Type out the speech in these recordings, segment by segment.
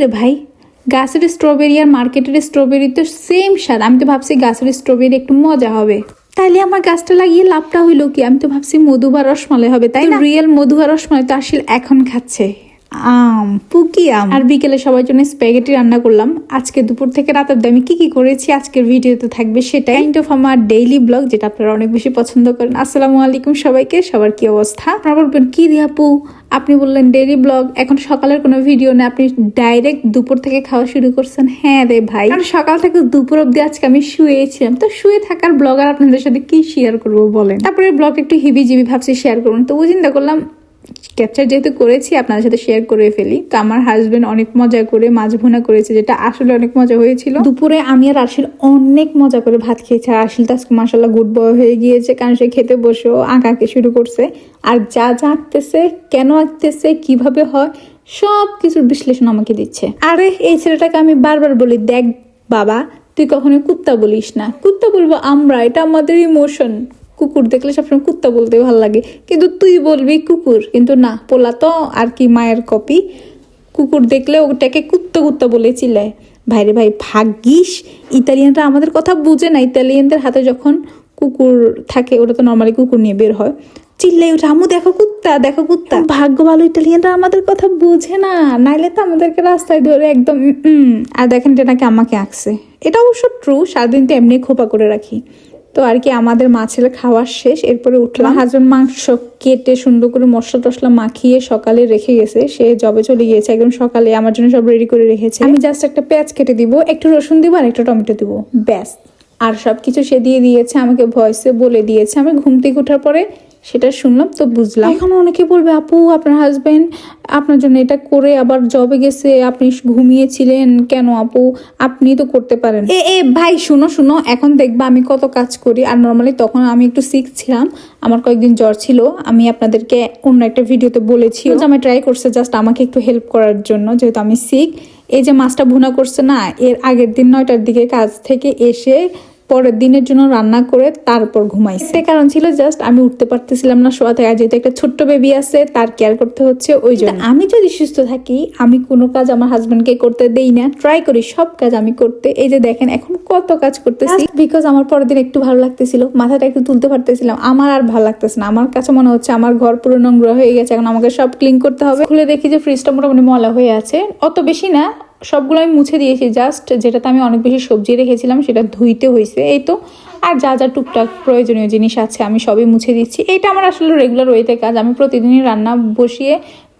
রে ভাই? গাছের স্ট্রবেরি আর মার্কেটের স্ট্রবেরি তো সেম স্বাদ। আমি তো ভাবছি গাছের স্ট্রবেরি একটু মজা হবে। তাইলে আমার গাছটা লাগিয়ে লাভটা হইল কি? আমি তো ভাবছি মধু বা রসমালাই হবে তাই রিয়েল মধু আর রসমালাই তো আসলে এখন খাচ্ছে। আম পুকি আম। আর বিকেলে সবার জন্য স্প্যাগেটি রান্না করলাম। আজকে দুপুর থেকে রাতের অব্দি আমি কি কি করেছি আজকের ভিডিওতে থাকবে সেটা কাইন্ড অফ আমার ডেইলি ব্লগ যেটা আপনারা অনেক বেশি পছন্দ করেন। আসসালামু আলাইকুম সবাইকে সবার কি অবস্থা? আপনারা বলবেন কি আপু? আপনি বললেন ডেইলি ব্লগ এখন সকালের কোনো ভিডিও না, আপনি ডাইরেক্ট দুপুর থেকে খাওয়া শুরু করছেন। হ্যাঁ রে ভাই সকাল থেকে দুপুর অব্দি আজকে আমি শুয়েছিলাম। তো শুয়ে থাকার ব্লগ আর আপনাদের সাথে কি শেয়ার করব বলেন? তারপরে ব্লগ একটু হিবি জিবি ভাবছি শেয়ার করুন তো ওই চিন্তা করলাম ক্যাপচার যেহেতু করেছি, আপনাদের সাথে শেয়ার করে ফেলি। তো আমার হাজবেন্ড অনেক মজা করে মাছ ভুনা করেছে, যেটা আসলে অনেক মজা হয়েছিল। দুপুরে আমি আর আশিল অনেক মজা করে ভাত খেয়েছি। আর আশিল তো আজকে মাসাল্লাহ গুড বয় হয়ে গিয়েছে, কারণ সে খেতে বসেও আঁকাকে শুরু করছে। আর যা যা আঁকতেছে, কেন আঁকতেছে, কীভাবে হয় সব কিছুর বিশ্লেষণ আমাকে দিচ্ছে। আরে, এই ছেলেটাকে আমি বারবার বলি, দেখ বাবা, তুই কখনো কুত্তা বলিস না। কুত্তা বলব আমরা, এটা আমাদের ইমোশন কুকুর দেখলে সবসময় কুত্তা বলতে ভালো লাগে। কিন্তু তুই বলবি কুকুর। কিন্তু না, পোলা তো আর কি মায়ের কপি। কুকুর দেখলে ওটাকে কুত্তা কুত্তা বলে চিল্লায়। ভাইরে ভাই, ভাগ্যিস! ইতালিয়ানরা আমাদের কথা বুঝে না। ইতালিয়ানদের হাতে যখন কুকুর থাকে, ওটা তো নর্মালি কুকুর নিয়ে বের হয়। চিল্লাই ওঠে আমু দেখো কুত্তা দেখো কুত্তা। ভাগ্য ভালো ইটালিয়ানরা আমাদের কথা বুঝে না। নাইলে তো আমাদেরকে রাস্তায় ধরে একদম। আর দেখেন এটা নাকি আমাকে আঁকছে। এটা অবশ্য ট্রু সারাদিন তো এমনি খোপা করে রাখি। তো আর কি আমাদের মাছের খাওয়ার শেষ, এরপরে উঠলাম। হাজার মাংস কেটে সুন্দর করে মশলা টসলা মাখিয়ে সকালে রেখে গেছে। সে জবে চলে গিয়েছে, একদম সকালে আমার জন্য সব রেডি করে রেখেছে। আমি জাস্ট একটা পেঁয়াজ কেটে দিব, একটু রসুন দিব আর একটা টমেটো দিব, ব্যাস। আর সব কিছু সে দিয়ে দিয়েছে, আমাকে ভয়েসে বলে দিয়েছে। আমি ঘুম থেকে ওঠার পরে সেটা শুনলাম তো বুঝলাম। এখন অনেকে বলবে আপু আপনার হাজবেন্ড আপনার জন্য এটা করে আবার জবে গেছে আপনি ঘুমিয়েছিলেন কেন আপু? আপনি তো করতে পারেন। এ এ ভাই শুনো শুনো এখন দেখবা আমি কত কাজ করি। আর নর্মালি তখন আমি একটু সিক ছিলাম আমার কয়েকদিন জ্বর ছিল আমি আপনাদেরকে অন্য একটা ভিডিওতে বলেছি। যে আমি ট্রাই করছে জাস্ট আমাকে একটু হেল্প করার জন্য যেহেতু আমি সিক এই যে মাছটা ভুনা করছে না এর আগের দিন নয়টার দিকে কাজ থেকে এসে পরের দিনের জন্য রান্না করে তারপর ঘুমাইছে। সে কারণ ছিল জাস্ট আমি উঠতে পারতেছিলাম না শোয়া থেকে যেহেতু একটা ছোট্ট বেবি আছে তার কেয়ার করতে হচ্ছে ওই জন্য। আমি যদি সুস্থ থাকি আমি কোনো কাজ আমার হাজবেন্ডকে করতে দেই না। ট্রাই করি সব কাজ আমি করতে। এই যে দেখেন এখন কত কাজ করতেছি। বিকজ আমার পরের দিন একটু ভালো লাগতেছিল মাথাটা একটু তুলতে পারতেছিলাম আমার আর ভালো লাগতেছে না। আমার কাছে মনে হচ্ছে আমার ঘর পুরো নোংরা হয়ে গেছে এখন আমাকে সব ক্লিন করতে হবে। খুলে দেখি যে ফ্রিজটা মোটামুটি ময়লা হয়ে আছে। অত বেশি না সবগুলো আমি মুছে দিয়েছি। জাস্ট যেটাতে আমি অনেক বেশি সবজি রেখেছিলাম, সেটা ধুইতে হয়েছে। এই তো, আর যা যা টুকটাক প্রয়োজনীয় জিনিস আছে আমি সবই মুছে দিচ্ছি। এটা আমার আসলে রেগুলার ওয়েতে কাজ। আমি প্রতিদিনই রান্না বসিয়ে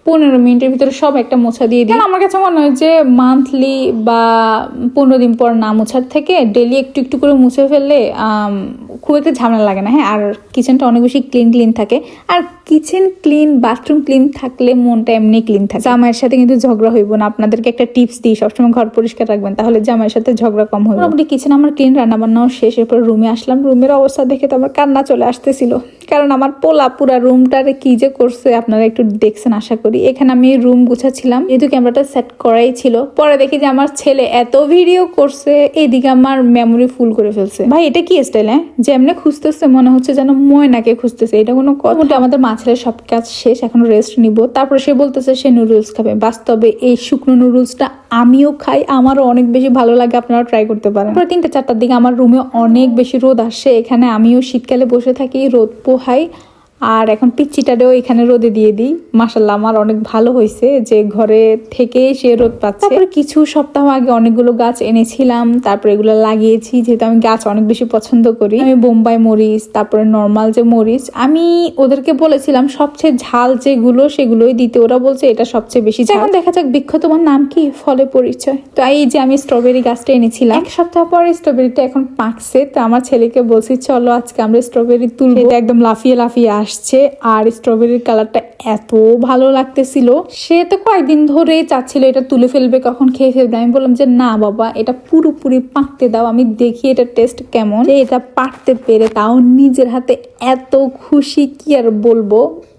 পনেরো মিনিটের ভিতরে সব একটা মোছা দিয়ে দিই। আমার কাছে মনে হয় যে মান্থলি বা পনেরো দিন পর না মোছার থেকে ডেলি একটু একটু করে মুছে ফেললে খুব একটা ঝামেলা লাগে না হ্যাঁ? আর কিচেনটা অনেক বেশি ক্লিন ক্লিন থাকে। আর কিচেন ক্লিন বাথরুম ক্লিন থাকলে মনটা এমনি ক্লিন থাকে। জামাইয়ের সাথে কিন্তু ঝগড়া হইব না। আপনাদেরকে একটা টিপস দিই, সবসময় ঘর পরিষ্কার রাখবেন, তাহলে জামাইয়ের সাথে ঝগড়া কম হবে মোটামুটি কিচেন আমার ক্লিন রান্না বান্নাও শেষ। এরপর রুমে আসলাম। রুমের অবস্থা দেখে তো আমার কান্না চলে আসতেছিল। কারণ আমার পোলা পুরা রুমটারে কি যে করছে, আপনারা একটু দেখছেন, আশা করি। এখানে আমি রুম গুছাচ্ছিলাম। যেহেতু ক্যামেরাটা সেট করাই ছিল, পরে দেখি যে আমার ছেলে এত ভিডিও করছে এইদিকে আমার মেমোরি ফুল করে ফেলছে। ভাই, এটা কি স্টাইল হ্যাঁ? যেমনি খুঁজতেছে, মনে হচ্ছে যেন ময়নাকে খুঁজতেছে। এটা কোনো কথা। আমাদের মাছের সব কাজ শেষ, এখন রেস্ট নিব। তারপরে সে বলতেছে, সে নুডলস খাবে। বাস্তবে এই শুকনো নুডলসটা আমিও খাই, আমারও অনেক বেশি ভালো লাগে আপনারা ট্রাই করতে পারেন। তারপরে তিনটা, চারটার দিকে আমার রুমে অনেক বেশি রোদ আসে, এখানে আমিও শীতকালে বসে থাকি, রোদ পোহাই। আর এখন পিচ্চিটারেও এখানে রোদে দিয়ে দিই। মাসাল্লাহ আমার অনেক ভালো হয়েছে যে ঘরে থেকে সে রোদ পাচ্ছে। তারপরে কিছু সপ্তাহ আগে অনেকগুলো গাছ এনেছিলাম তারপরে এগুলো লাগিয়েছি যেহেতু আমি গাছ অনেক বেশি পছন্দ করি। আমি বোম্বাই মরিচ তারপরে নর্মাল যে মরিচ আমি ওদেরকে বলেছিলাম সবচেয়ে ঝাল যেগুলো সেগুলোই দিতে। ওরা বলছে এটা সবচেয়ে বেশি ঝাল। এখন দেখা যাক বৃক্ষ তোমার নাম কি? ফলে পরিচয়। তো এই যে আমি স্ট্রবেরি গাছটা এনেছিলাম। এক সপ্তাহ পরে স্ট্রবেরিটা এখন পাকছে। তো আমার ছেলেকে বলছি চলো আজকে আমরা স্ট্রবেরি তুলবো। একদম লাফিয়ে লাফিয়ে আসছে আর স্ট্রবেরির কালারটা এত ভালো লাগতেছিল। সে তো কয়েকদিন ধরে চাচ্ছিল এটা তুলে ফেলবে, কখন খেয়ে ফেলবে। আমি বললাম যে, না বাবা, এটা পুরোপুরি পাকতে দাও, আমি দেখি এটা টেস্ট কেমন। এটা পাকতে পেরে তাও নিজের হাতে এত খুশি, কি আর বলব?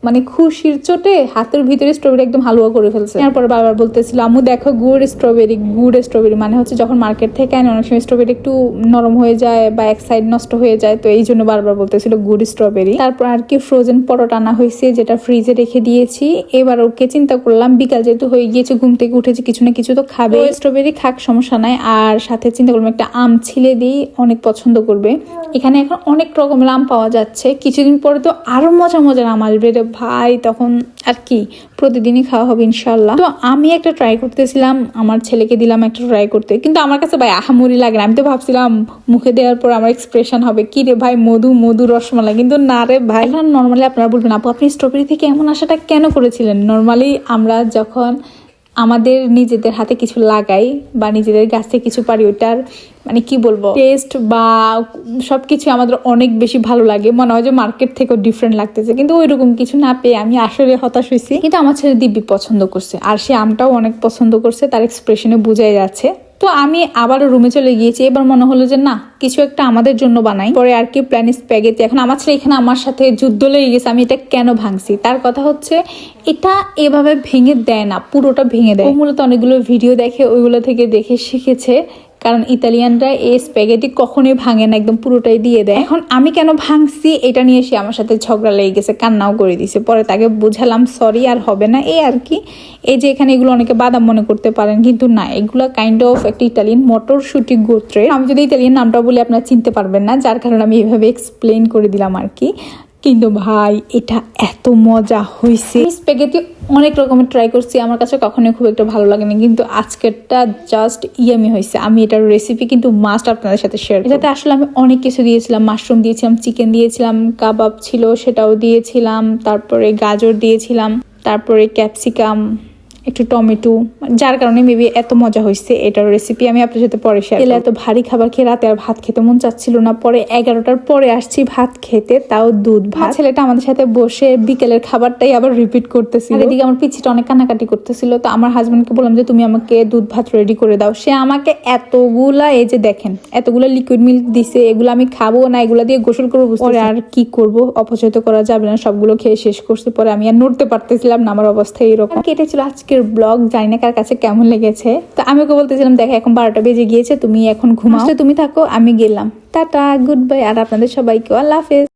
মানে খুশির চোটে হাতের ভিতরে স্ট্রবেরি একদম হালুয়া করে ফেলছে। তারপরে বারবার বলতেছিল, আম্মু, দেখো গুড় স্ট্রবেরি গুড় স্ট্রবেরি মানে হচ্ছে যখন মার্কেট থেকে আনে, অনেক সময় স্ট্রবেরি একটু নরম হয়ে যায় বা এক সাইড নষ্ট হয়ে যায়, তো এই জন্য বারবার বলতেছিল গুড় স্ট্রবেরি তারপর আর কি ফ্রোজেন পরোটা আনা হয়েছে, যেটা ফ্রিজে রেখে দিয়েছি। এবার ওকে চিন্তা করলাম, বিকাল যেহেতু হয়ে গিয়েছে, ঘুম থেকে উঠেছে, কিছু না কিছু তো খাবে। স্ট্রবেরি খাক, সমস্যা নাই। আর সাথে চিন্তা করলাম, একটা আম ছিলে দিই, অনেক পছন্দ করবে। এখানে এখন অনেক রকমের আম পাওয়া যাচ্ছে। কিছুদিন পরে তো আরও মজা মজার আম আসবে রে ভাই, তখন আর কি? প্রতিদিনই খাওয়া হবে ইনশাল্লাহ তো আমি একটা ট্রাই করতেছিলাম, আমার ছেলেকে দিলাম একটা ট্রাই করতে, কিন্তু আমার কাছে ভাই আহামুরি লাগে আমি তো ভাবছিলাম, মুখে দেওয়ার পর আমার এক্সপ্রেশন হবে, কি রে ভাই, মধু মধু, রসমালাই। কিন্তু না রে ভাই নর্মালি আপনারা বলবেন, আপু, আপনি স্ট্রবেরি থেকে এমন আশাটা কেন করেছিলেন? নর্মালি আমরা যখন আমাদের নিজেদের হাতে কিছু লাগাই বা নিজেদের গাছ থেকে কিছু পারি ওটার মানে কি বলব? টেস্ট বা সব কিছু আমাদের অনেক বেশি ভালো লাগে। মনে হয় যে মার্কেট থেকেও ডিফারেন্ট লাগতেছে। কিন্তু ওইরকম কিছু না পেয়ে আমি আসলে হতাশ হয়েছি কিন্তু আমার ছেলে দিব্যি পছন্দ করছে। আর সে আমটাও অনেক পছন্দ করছে। তার এক্সপ্রেশনে বোঝাই যাচ্ছে। তো আমি আবারও রুমে চলে গিয়েছি। এবার মনে হলো যে, না, কিছু একটা আমাদের জন্য বানাই। পরে আর কি প্ল্যান স্প্যাগেটি এখন আমার ছেলে এখানে আমার সাথে যুদ্ধ লেগে গেছে, আমি এটা কেন ভাঙছি? তার কথা হচ্ছে, এটা এভাবে ভেঙে দেয় না, পুরোটা ভেঙে দেয়। মূলত অনেকগুলো ভিডিও দেখে, ওইগুলো থেকে দেখে শিখেছে কারণ ইতালিয়ানরা এই স্প্যাগেটি কখনোই ভাঙে না, একদম পুরোটাই দিয়ে দেয়। এখন আমি কেন ভাঙছি, এটা নিয়ে সে আমার সাথে ঝগড়া লেগে গেছে, কান্নাও করে দিছে। পরে তাকে বুঝালাম সরি আর হবে না। এই আর কি। এই যে এখানে এগুলো অনেকে বাদাম মনে করতে পারেন, কিন্তু না, এগুলো কাইন্ড অফ একটা ইটালিয়ান মটরশুটি গোত্রের। আমি যদি ইতালিয়ান নামটা বলে, আপনারা চিনতে পারবেন না, যার কারণে আমি এভাবে এক্সপ্লেন করে দিলাম আর কি। কিন্তু ভাই, এটা এত মজা হয়েছে স্পেগেতি অনেক রকমের ট্রাই করছি, আমার কাছে কখনোই খুব একটা ভালো লাগেনি, কিন্তু আজকেরটা জাস্ট ইয়ামি হয়েছে আমি এটার রেসিপি কিন্তু মাস্ট আপনাদের সাথে শেয়ার এটাতে আসলে আমি অনেক কিছু দিয়েছিলাম মাশরুম দিয়েছিলাম চিকেন দিয়েছিলাম কাবাব ছিল সেটাও দিয়েছিলাম, তারপরে গাজর দিয়েছিলাম, তারপরে ক্যাপসিকাম একটু টমেটো যার কারণে মেবি এত মজা হয়েছে এটার রেসিপি আমি আপনার সাথে পরে শেয়ার এত ভারী খাবার খেয়ে রাতে আর ভাত খেতে মন চাচ্ছিল না। পরে এগারোটার পরে আসছি ভাত খেতে তাও দুধ ভাত। ছেলেটা আমাদের সাথে বসে বিকেলের খাবারটাই আবার রিপিট করতেছিল। এদিকে আমার পিছিটা অনেক কান্নাকাটি করতেছিল। তো আমার হাজব্যান্ডকে বললাম যে তুমি আমাকে দুধ ভাত রেডি করে দাও। সে আমাকে এতগুলা এই যে দেখেন এতগুলা লিকুইড মিল্ক দিছে এগুলো আমি খাব না এগুলো দিয়ে গোসল করব পরে আর কি করব অপচয় তো করা যাবে না সবগুলো খেয়ে শেষ করছি। পরে আমি আর নড়তে পারতেছিলাম না আমার অবস্থা এরকম কেটেছিল আজকের ব্লগ জানি না কার কাছে কেমন লেগেছে। তো আমি ওকে বলতেছিলাম দেখো এখন বারোটা বেজে গিয়েছে তুমি এখন ঘুমাও। তুমি থাকো আমি গেলাম। টাটা গুড বাই আর আপনাদের সবাইকে আল্লাহ হাফেজ।